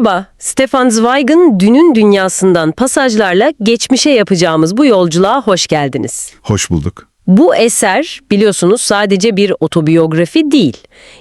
Merhaba, Stefan Zweig'ın Dünün Dünyası'ndan pasajlarla geçmişe yapacağımız bu yolculuğa hoş geldiniz. Hoş bulduk. Bu eser biliyorsunuz sadece bir otobiyografi değil.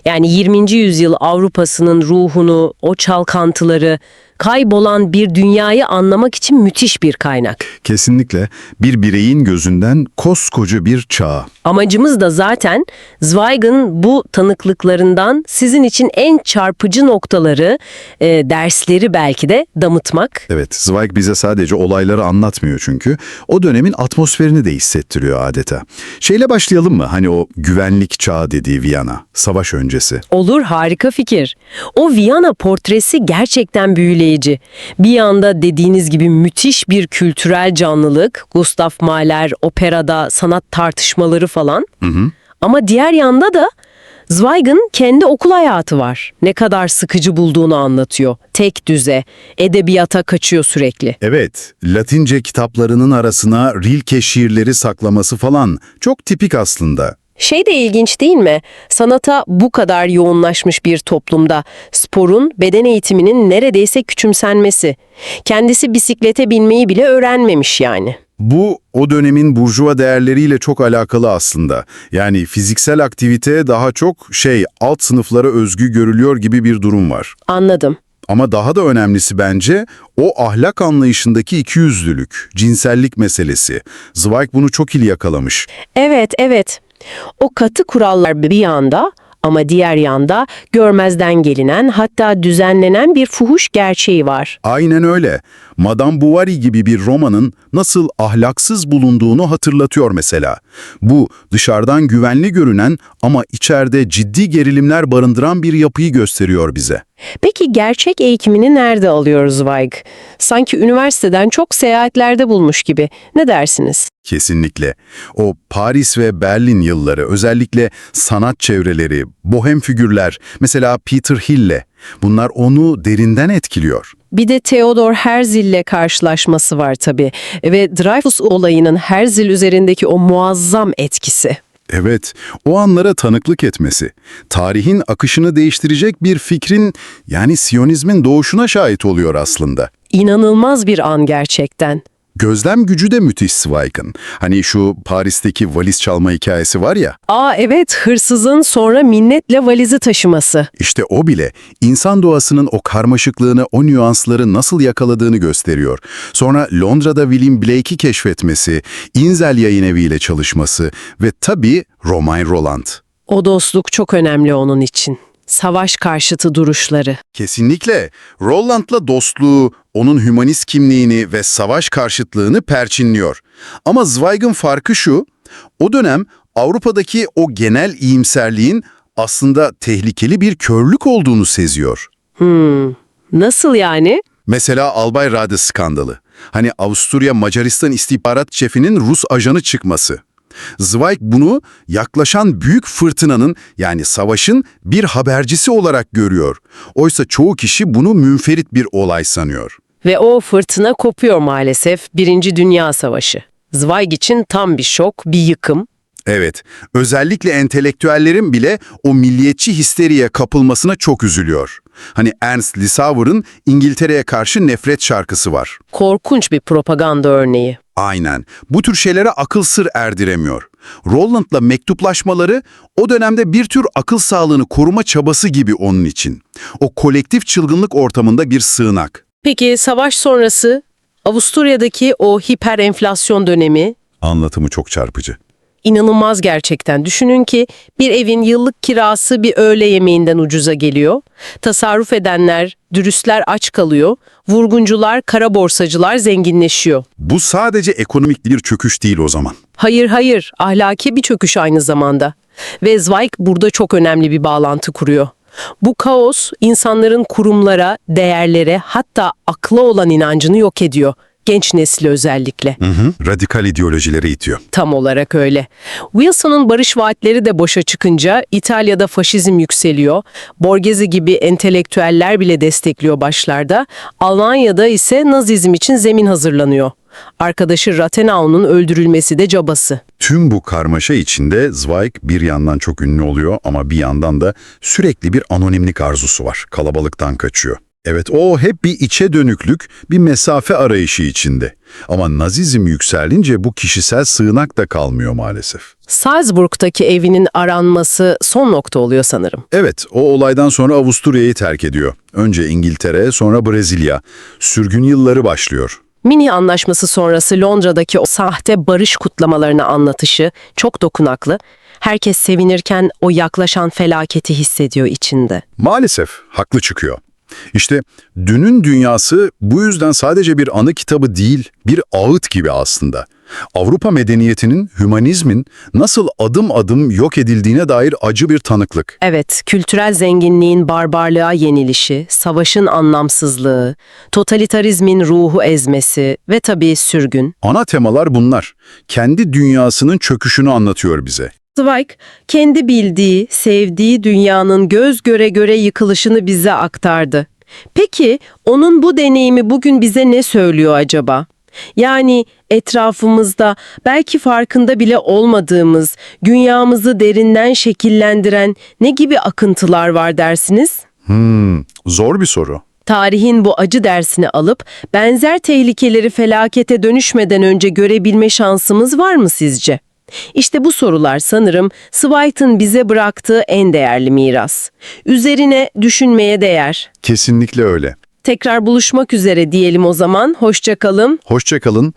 Yani 20. yüzyıl Avrupa'sının ruhunu, o çalkantıları, kaybolan bir dünyayı anlamak için müthiş bir kaynak. Kesinlikle bir bireyin gözünden koskoca bir çağ. Amacımız da zaten Zweig'ın bu tanıklıklarından sizin için en çarpıcı noktaları, e, dersleri belki de damıtmak. Evet, Zweig bize sadece olayları anlatmıyor çünkü. O dönemin atmosferini de hissettiriyor adeta. Şeyle başlayalım mı? Hani o güvenlik çağı dediği Viyana, savaş öncesi. Olur harika fikir. O Viyana portresi gerçekten büyüleyici. Bir yanda dediğiniz gibi müthiş bir kültürel canlılık, Gustav Mahler, operada sanat tartışmaları falan. Ama diğer yanda da Zweig'ın kendi okul hayatı var. Ne kadar sıkıcı bulduğunu anlatıyor. Tek düze, edebiyata kaçıyor sürekli. Evet, Latince kitaplarının arasına Rilke şiirleri saklaması falan çok tipik aslında. Şey de ilginç değil mi? Sanata bu kadar yoğunlaşmış bir toplumda sporun, beden eğitiminin neredeyse küçümsenmesi. Kendisi bisiklete binmeyi bile öğrenmemiş yani. Bu o dönemin burjuva değerleriyle çok alakalı aslında. Yani fiziksel aktivite daha çok şey alt sınıflara özgü görülüyor gibi bir durum var. Anladım. Ama daha da önemlisi bence o ahlak anlayışındaki ikiyüzlülük, cinsellik meselesi. Zweig bunu çok iyi yakalamış. Evet, evet. O katı kurallar bir yanda ama diğer yanda görmezden gelinen hatta düzenlenen bir fuhuş gerçeği var. Aynen öyle. Madame Bovary gibi bir romanın nasıl ahlaksız bulunduğunu hatırlatıyor mesela. Bu dışarıdan güvenli görünen ama içeride ciddi gerilimler barındıran bir yapıyı gösteriyor bize. Peki gerçek eğitimini nerede alıyor Zweig? Sanki üniversiteden çok seyahatlerde bulmuş gibi. Ne dersiniz? Kesinlikle. O Paris ve Berlin yılları, özellikle sanat çevreleri, bohem figürler, mesela Peter Hille, bunlar onu derinden etkiliyor. Bir de Theodor Herzl'le karşılaşması var tabii ve Dreyfus olayının Herzl üzerindeki o muazzam etkisi. Evet, o anlara tanıklık etmesi, tarihin akışını değiştirecek bir fikrin, yani Siyonizmin doğuşuna şahit oluyor aslında. İnanılmaz bir an gerçekten. Gözlem gücü de müthiş Zweig'ın. Hani şu Paris'teki valiz çalma hikayesi var ya, Aa evet hırsızın sonra minnetle valizi taşıması. işte o bile insan doğasının o karmaşıklığını, o nüansları nasıl yakaladığını gösteriyor. Sonra Londra'da William Blake'i keşfetmesi, Inzel yayın eviyle çalışması ve tabii Romain Roland. O dostluk çok önemli onun için. Savaş karşıtı duruşları. Kesinlikle. Roland'la dostluğu, onun hümanist kimliğini ve savaş karşıtlığını perçinliyor. Ama Zweig'ın farkı şu, o dönem Avrupa'daki o genel iyimserliğin aslında tehlikeli bir körlük olduğunu seziyor. Nasıl yani? Mesela Albay Rade skandalı. Hani Avusturya Macaristan istihbarat şefinin Rus ajanı çıkması. Zweig bunu yaklaşan büyük fırtınanın yani savaşın bir habercisi olarak görüyor. Oysa çoğu kişi bunu münferit bir olay sanıyor. Ve o fırtına kopuyor maalesef Birinci Dünya Savaşı. Zweig için tam bir şok, bir yıkım. Evet, özellikle entelektüellerin bile o milliyetçi histeriye kapılmasına çok üzülüyor. Hani Ernst Lissauer'ın İngiltere'ye karşı nefret şarkısı var. Korkunç bir propaganda örneği. Aynen. Bu tür şeylere akıl sır erdiremiyor. Roland'la mektuplaşmaları o dönemde bir tür akıl sağlığını koruma çabası gibi onun için. O kolektif çılgınlık ortamında bir sığınak. Peki savaş sonrası Avusturya'daki o hiper enflasyon dönemi Anlatımı çok çarpıcı. İnanılmaz gerçekten. Düşünün ki bir evin yıllık kirası bir öğle yemeğinden ucuza geliyor. Tasarruf edenler, dürüstler aç kalıyor. Vurguncular, kara borsacılar zenginleşiyor. Bu sadece ekonomik bir çöküş değil o zaman. Hayır hayır, ahlaki bir çöküş aynı zamanda. Ve Zweig burada çok önemli bir bağlantı kuruyor. Bu kaos insanların kurumlara, değerlere hatta akla olan inancını yok ediyor. Genç nesli özellikle. Hı hı. Radikal ideolojilere itiyor. Tam olarak öyle. Wilson'ın barış vaatleri de boşa çıkınca İtalya'da faşizm yükseliyor. Borgese gibi entelektüeller bile destekliyor başlarda. Almanya'da ise Nazizm için zemin hazırlanıyor. Arkadaşı Rathenau'nun öldürülmesi de cabası. Tüm bu karmaşa içinde Zweig bir yandan çok ünlü oluyor ama bir yandan da sürekli bir anonimlik arzusu var. Kalabalıktan kaçıyor. Evet, o hep bir içe dönüklük, bir mesafe arayışı içinde. Ama Nazizm yükselince bu kişisel sığınak da kalmıyor maalesef. Salzburg'daki evinin aranması son nokta oluyor sanırım. Evet, o olaydan sonra Avusturya'yı terk ediyor. Önce İngiltere, sonra Brezilya. Sürgün yılları başlıyor. Mini anlaşması sonrası Londra'daki o sahte barış kutlamalarını anlatışı çok dokunaklı. Herkes sevinirken o yaklaşan felaketi hissediyor içinde. Maalesef haklı çıkıyor. İşte dünün dünyası bu yüzden sadece bir anı kitabı değil, bir ağıt gibi aslında. Avrupa medeniyetinin, hümanizmin nasıl adım adım yok edildiğine dair acı bir tanıklık. Evet, kültürel zenginliğin barbarlığa yenilişi, savaşın anlamsızlığı, totalitarizmin ruhu ezmesi ve tabii sürgün. Ana temalar bunlar. Kendi dünyasının çöküşünü anlatıyor bize. Zweig, kendi bildiği, sevdiği dünyanın göz göre göre yıkılışını bize aktardı. Peki, onun bu deneyimi bugün bize ne söylüyor acaba? Yani etrafımızda belki farkında bile olmadığımız, dünyamızı derinden şekillendiren ne gibi akıntılar var dersiniz? Hmm, zor bir soru. Tarihin bu acı dersini alıp benzer tehlikeleri felakete dönüşmeden önce görebilme şansımız var mı sizce? İşte bu sorular sanırım Zweig'ın bize bıraktığı en değerli miras. Üzerine düşünmeye değer. Kesinlikle öyle. Tekrar buluşmak üzere diyelim o zaman. Hoşça kalın. Hoşça kalın.